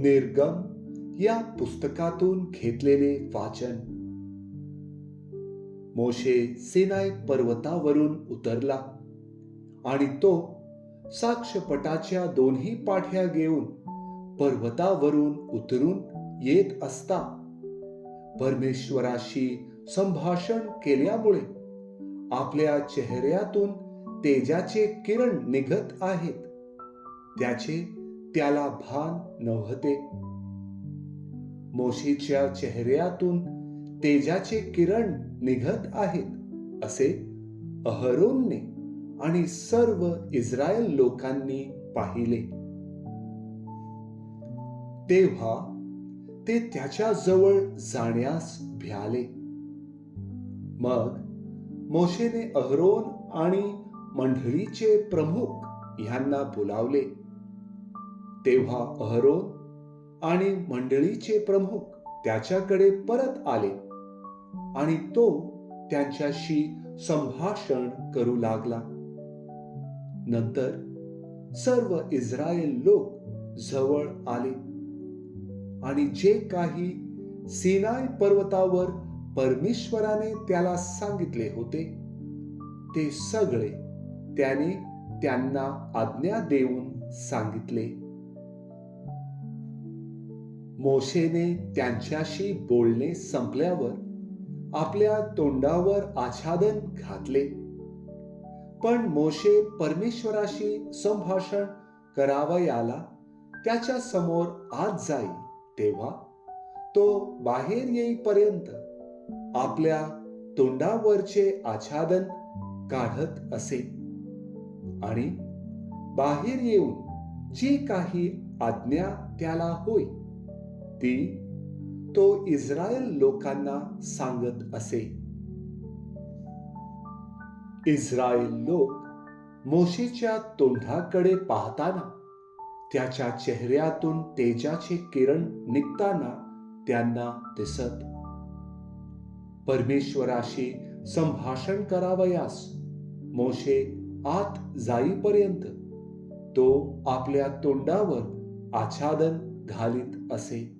निर्गम या पुस्तकातून घेतलेले वाचन. मोशे सिनाय पर्वतावरून उतरला आणि तो साक्षपटाच्या दोन्ही पाठ्या घेऊन पर्वतावरून उतरून येत असता. परमेश्वराशी संभाषण केल्यामुळे आपल्या चेहऱ्यातून तेजाचे किरण निघत आहेत. त्याचे त्याला भान नव्हते. मोशीच्या चेहऱ्यातून तेजाचे किरण निघत आहेत असे अहरोनने आणि सर्व इस्रायल लोकांनी पाहिले. तेव्हा ते त्याच्याजवळ जाण्यास भ्याले. मग मोशेने अहरोन आणि मंडळीचे प्रमुख यांना बोलावले. तेव्हा अहरोन आणि मंडळीचे प्रमुख त्याच्याकडे परत आले आणि तो त्यांच्याशी संभाषण करू लागला. नंतर सर्व इस्रायल लोक जवळ आले आणि जे काही सिनाय पर्वतावर परमेश्वराने त्याला सांगितले होते ते सगळे त्याने त्यांना आज्ञा देऊन सांगितले. मोशेने त्यांच्याशी बोलणे संपल्यावर आपल्या तोंडावर आच्छादन घातले. पण मोशे परमेश्वराशी संभाषण करावयाला त्याच्यासमोर आत जाई तेव्हा तो बाहेर येईपर्यंत आपल्या तोंडावरचे आच्छादन काढत असे. आणि बाहेर येऊन जी काही आज्ञा त्याला होई ती तो इस्रायल लोकांना सांगत असे. इस्रायल लोक मोशीच्या तोंडाकडे पाहताना त्याच्या चेहऱ्यातून तेजाचे किरण निघताना त्यांना दिसत. परमेश्वराशी संभाषण करावयास मोशे आत जाईपर्यंत तो आपल्या तोंडावर आच्छादन घालीत असे.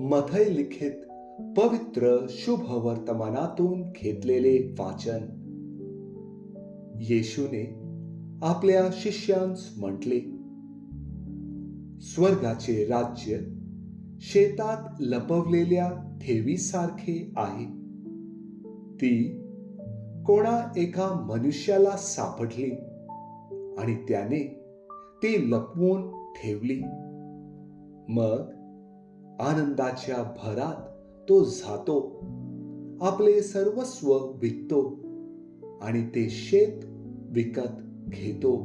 मथय लिखित पवित्र शुभ वर्तमानातून घेतलेले वाचन. येशूने आपल्या शिष्यांस म्हटले स्वर्गाचे राज्य शेतात लपवलेल्या ठेवीसारखे आहे. ती कोणा एका मनुष्याला सापडली आणि त्याने ती लपवून ठेवली. मग आनंदाच्या भरात तो जातो. आपले सर्वस्व विकतो आणि ते शेत विकत घेतो.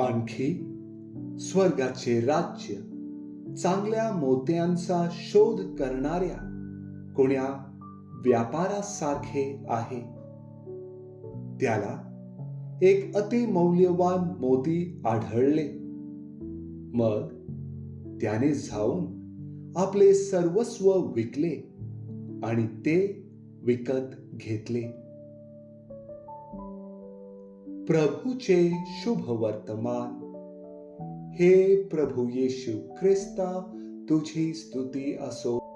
आणखी स्वर्गाचे राज्य चांगल्या मोत्यांचा शोध करणाऱ्या कोण्या व्यापारासारखे आहे? त्याला एक अतिमौल्यवान मोती आढळले. मग त्याने जाऊन आपले सर्वस्व विकले आणि ते विकत घेतले. प्रभूचे शुभ वर्तमान. हे प्रभू येशू ख्रिस्ता तुझी स्तुती असो.